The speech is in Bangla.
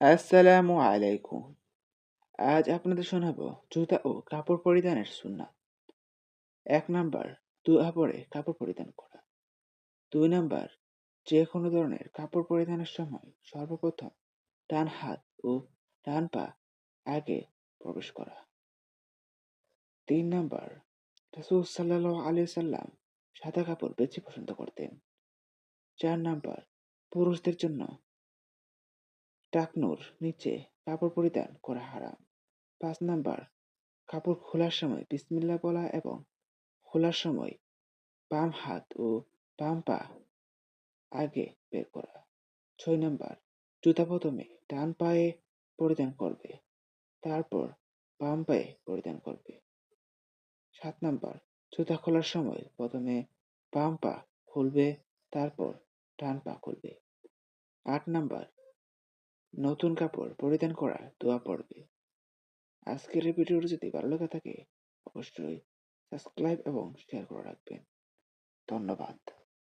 আসসালামু আলাইকুম। আজ আপনাদের শোনাবো জুতা ও কাপড় পরিধানের সুন্নাত। এক নাম্বার দুয়া পরে কাপড় পরিধান করা। দুই নাম্বার যে কোনো ধরনের কাপড় পরিধানের সময় সর্বপ্রথম ডান হাত ও ডান পা আগে প্রবেশ করা। তিন নাম্বার, রাসুল আলি সাল্লাম সাদা কাপড় বেশি পছন্দ করতেন। চার নাম্বার, পুরুষদের জন্য টাকনুর নিচে কাপড় পরিধান করা হারাম। পাঁচ নাম্বার, কাপড় খোলার সময় বিসমিল্লা বলা এবং খোলার সময় বাম হাত ও বাম পা আগে বের করা। ছয় নাম্বার, জুতা প্রথমে ডান পায়ে পরিধান করবে, তারপর বাম পায়ে পরিধান করবে। সাত নাম্বার, জুতা খোলার সময় প্রথমে বাম পা খুলবে, তারপর ডান পা খুলবে। আট নাম্বার নতুন কাপড় পরিধান করা দোয়া পড়বে। আজকের এই ভিডিওটি যদি ভালো লেগে থাকে, অবশ্যই সাবস্ক্রাইব এবং শেয়ার করে রাখবেন। ধন্যবাদ।